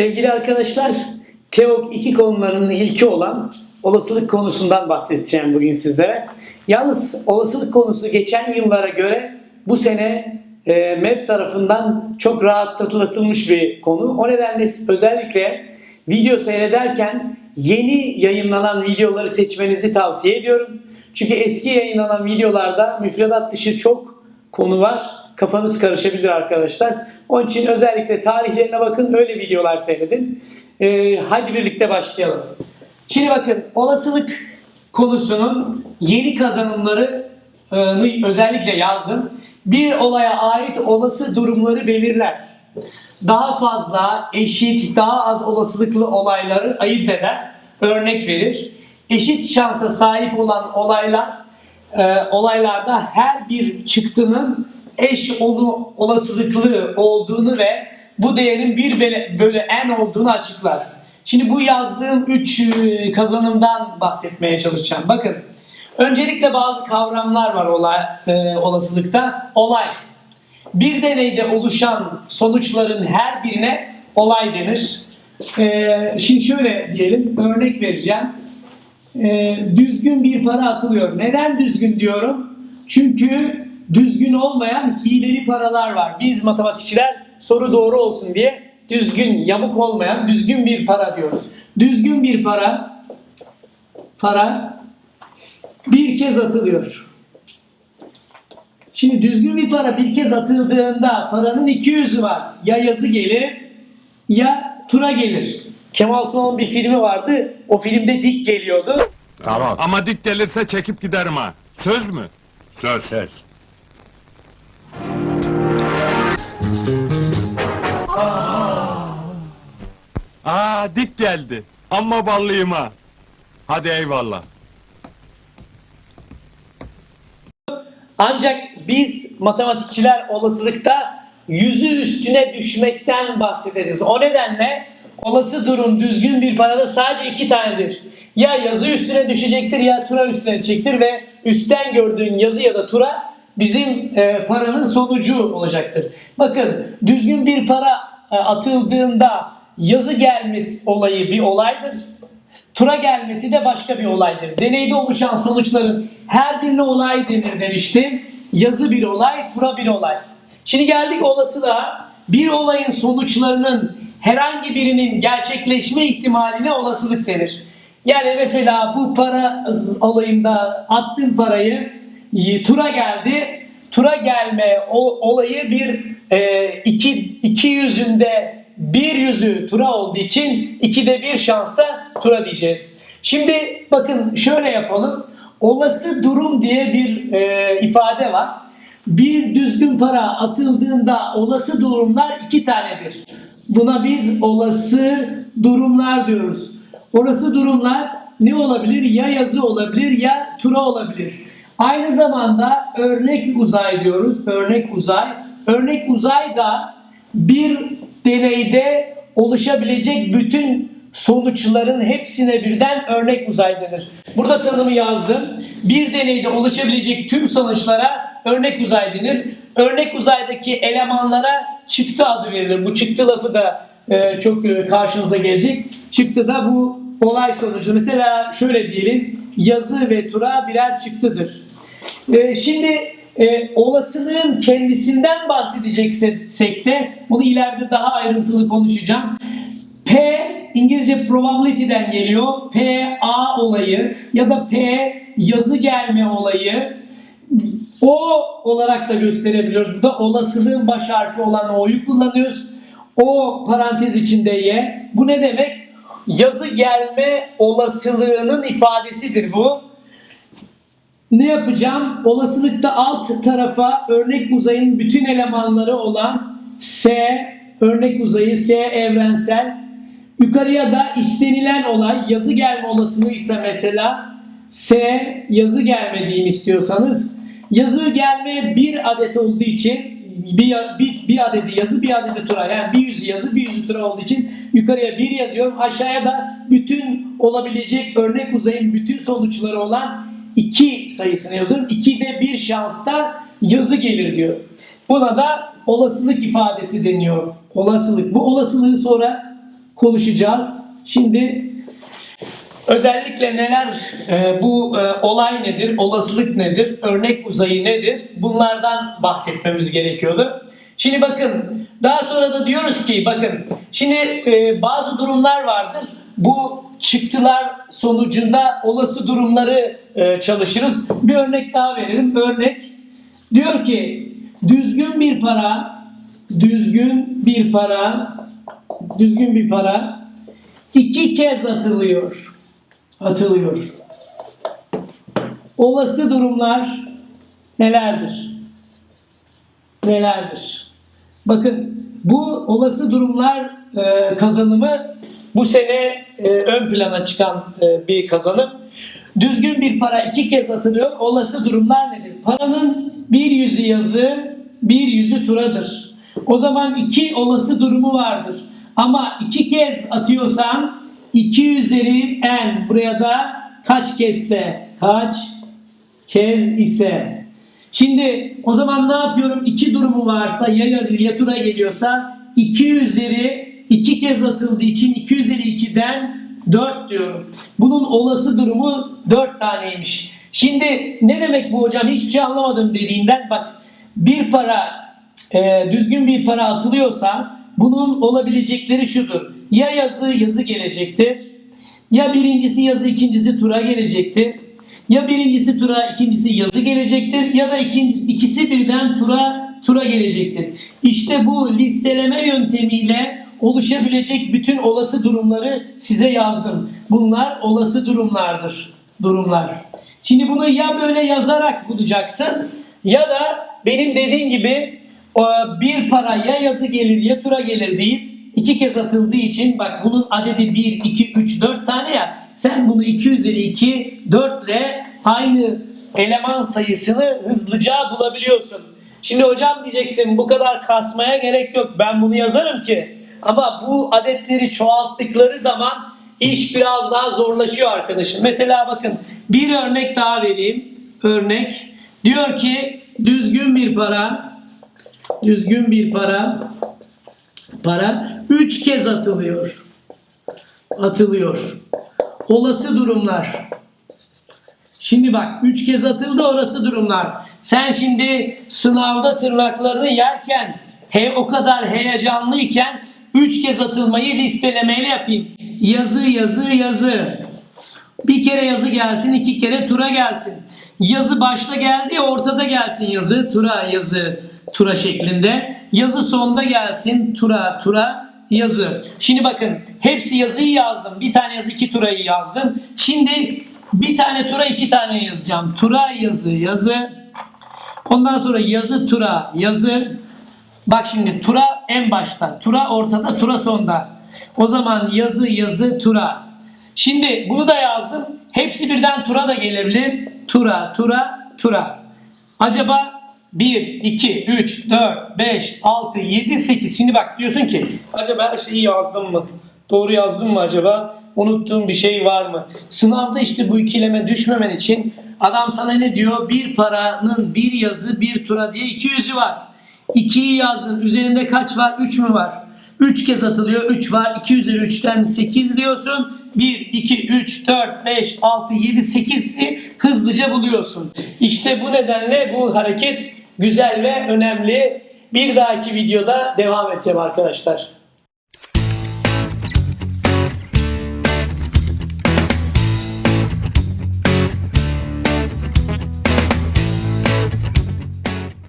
Sevgili arkadaşlar, TEOK 2 konularının ilki olan olasılık konusundan bahsedeceğim bugün sizlere. Yalnız olasılık konusu geçen yıllara göre bu sene e, MEP tarafından çok rahatlatılmış bir konu. O nedenle özellikle video seyrederken yeni yayınlanan videoları seçmenizi tavsiye ediyorum. Çünkü eski yayınlanan videolarda müfredat dışı çok konu var. Kafanız karışabilir arkadaşlar. Onun için özellikle tarihlerine bakın, öyle videolar seyredin. Ee, hadi birlikte başlayalım. Şimdi bakın olasılık konusunun yeni kazanımları e, özellikle yazdım. Bir olaya ait olası durumları belirler. Daha fazla, eşit, daha az olasılıklı olayları ayırt eder, örnek verir. Eşit şansa sahip olan olaylar e, olaylarda her bir çıktının eş olu, olasılıklı olduğunu ve bu değerin 1 bölü- n olduğunu açıklar. Şimdi bu yazdığım 3 kazanımdan bahsetmeye çalışacağım. Bakın öncelikle bazı kavramlar var olay, e, olasılıkta. Olay. Bir deneyde oluşan sonuçların her birine olay denir. E, şimdi şöyle diyelim örnek vereceğim. E, düzgün bir para atılıyor. Neden düzgün diyorum? Çünkü düzgün olmayan hileli paralar var. Biz matematikçiler soru doğru olsun diye düzgün, yamuk olmayan düzgün bir para diyoruz. Düzgün bir para para bir kez atılıyor. Şimdi düzgün bir para bir kez atıldığında paranın iki yüzü var. Ya yazı gelir ya tura gelir. Kemal Sunal'ın bir filmi vardı. O filmde dik geliyordu. Tamam. Ama dik gelirse çekip giderim ha. Söz mü? Söz söz. Aa dik geldi. Amma ballıyım ha. Hadi eyvallah. Ancak biz matematikçiler olasılıkta yüzü üstüne düşmekten bahsederiz. O nedenle olası durum düzgün bir parada sadece iki tanedir. Ya yazı üstüne düşecektir ya tura üstüne düşecektir ve üstten gördüğün yazı ya da tura bizim e, paranın sonucu olacaktır. Bakın düzgün bir para e, atıldığında yazı gelmesi olayı bir olaydır. Tura gelmesi de başka bir olaydır. Deneyde oluşan sonuçların her birine olay denir demiştim. Yazı bir olay, tura bir olay. Şimdi geldik olasılığa. Bir olayın sonuçlarının herhangi birinin gerçekleşme ihtimaline olasılık denir. Yani mesela bu para olayında attığın parayı tura geldi. Tura gelme olayı bir e, iki, iki yüzünde bir yüzü tura olduğu için ikide bir şansta tura diyeceğiz. Şimdi bakın şöyle yapalım. Olası durum diye bir e, ifade var. Bir düzgün para atıldığında olası durumlar iki tanedir. Buna biz olası durumlar diyoruz. Olası durumlar ne olabilir? Ya yazı olabilir ya tura olabilir. Aynı zamanda örnek uzay diyoruz. Örnek uzay. Örnek uzay da bir deneyde oluşabilecek bütün sonuçların hepsine birden örnek uzay denir. Burada tanımı yazdım. Bir deneyde oluşabilecek tüm sonuçlara örnek uzay denir. Örnek uzaydaki elemanlara çıktı adı verilir. Bu çıktı lafı da e, çok e, karşınıza gelecek. Çıktı da bu olay sonucu. Mesela şöyle diyelim. Yazı ve tura birer çıktıdır. Ee, şimdi e, olasılığın kendisinden bahsedeceksek de bunu ileride daha ayrıntılı konuşacağım. P İngilizce probability'den geliyor. P A olayı ya da P yazı gelme olayı. O olarak da gösterebiliyoruz. Burada olasılığın baş harfi olan O'yu kullanıyoruz. O parantez içinde Y. Bu ne demek? Yazı gelme olasılığının ifadesidir bu. Ne yapacağım? Olasılıkta alt tarafa örnek uzayın bütün elemanları olan S, örnek uzayı S evrensel. Yukarıya da istenilen olay yazı gelme olasılığı ise mesela S yazı gelmediğini istiyorsanız yazı gelme bir adet olduğu için bir, bir, bir adedi yazı bir adedi tura yani bir yüzü yazı bir yüzü tura olduğu için yukarıya bir yazıyorum aşağıya da bütün olabilecek örnek uzayın bütün sonuçları olan 2 sayısını yazıyorum. 2'de bir şansta yazı gelir diyor. Buna da olasılık ifadesi deniyor. Olasılık. Bu olasılığı sonra konuşacağız. Şimdi özellikle neler e, bu e, olay nedir, olasılık nedir, örnek uzayı nedir bunlardan bahsetmemiz gerekiyordu. Şimdi bakın daha sonra da diyoruz ki bakın şimdi e, bazı durumlar vardır. Bu çıktılar sonucunda olası durumları e, çalışırız. Bir örnek daha verelim. Örnek diyor ki düzgün bir para düzgün bir para düzgün bir para iki kez atılıyor. Atılıyor. Olası durumlar nelerdir? Nelerdir? Bakın bu olası durumlar e, kazanımı bu sene e, ön plana çıkan e, bir kazanım. Düzgün bir para iki kez atılıyor. Olası durumlar nedir? Paranın bir yüzü yazı, bir yüzü turadır. O zaman iki olası durumu vardır. Ama iki kez atıyorsan 2 üzeri n buraya da kaç kezse kaç kez ise. Şimdi o zaman ne yapıyorum? İki durumu varsa ya ya tura geliyorsa 2 üzeri 2 kez atıldığı için 2 üzeri 2'den 4 diyorum. Bunun olası durumu 4 taneymiş. Şimdi ne demek bu hocam? Hiçbir şey anlamadım dediğinden bak bir para e, düzgün bir para atılıyorsa bunun olabilecekleri şudur. Ya yazı yazı gelecektir. Ya birincisi yazı ikincisi tura gelecektir. Ya birincisi tura ikincisi yazı gelecektir. Ya da ikincisi ikisi birden tura tura gelecektir. İşte bu listeleme yöntemiyle oluşabilecek bütün olası durumları size yazdım. Bunlar olası durumlardır. Durumlar. Şimdi bunu ya böyle yazarak bulacaksın ya da benim dediğim gibi bir para ya yazı gelir ya tura gelir deyip iki kez atıldığı için bak bunun adedi 1, 2, 3, 4 tane ya sen bunu 2 üzeri 2, 4 ile aynı eleman sayısını hızlıca bulabiliyorsun. Şimdi hocam diyeceksin bu kadar kasmaya gerek yok ben bunu yazarım ki. Ama bu adetleri çoğalttıkları zaman iş biraz daha zorlaşıyor arkadaşım. Mesela bakın bir örnek daha vereyim. Örnek diyor ki düzgün bir para düzgün bir para para 3 kez atılıyor. Atılıyor. Olası durumlar. Şimdi bak 3 kez atıldı orası durumlar. Sen şimdi sınavda tırnaklarını yerken he o kadar heyecanlıyken 3 kez atılmayı listelemeyle yapayım. Yazı yazı yazı. Bir kere yazı gelsin, iki kere tura gelsin. Yazı başta geldi ortada gelsin yazı, tura yazı, tura şeklinde. Yazı sonda gelsin, tura tura yazı. Şimdi bakın hepsi yazıyı yazdım. Bir tane yazı iki turayı yazdım. Şimdi bir tane tura iki tane yazacağım. Tura yazı yazı. Ondan sonra yazı tura yazı. Bak şimdi tura en başta. Tura ortada, tura sonda. O zaman yazı yazı tura. Şimdi bunu da yazdım. Hepsi birden tura da gelebilir. Tura, tura, tura. Acaba 1, 2, 3, 4, 5, 6, 7, 8. Şimdi bak diyorsun ki acaba her şeyi yazdım mı? Doğru yazdım mı acaba? Unuttuğum bir şey var mı? Sınavda işte bu ikileme düşmemen için adam sana ne diyor? Bir paranın bir yazı bir tura diye iki yüzü var. 2'yi yazdın. Üzerinde kaç var? 3 mü var? 3 kez atılıyor. 3 var. 2 üzeri 3'ten 8 diyorsun. 1, 2, 3, 4, 5, 6, 7, 8'i hızlıca buluyorsun. İşte bu nedenle bu hareket güzel ve önemli. Bir dahaki videoda devam edeceğim arkadaşlar.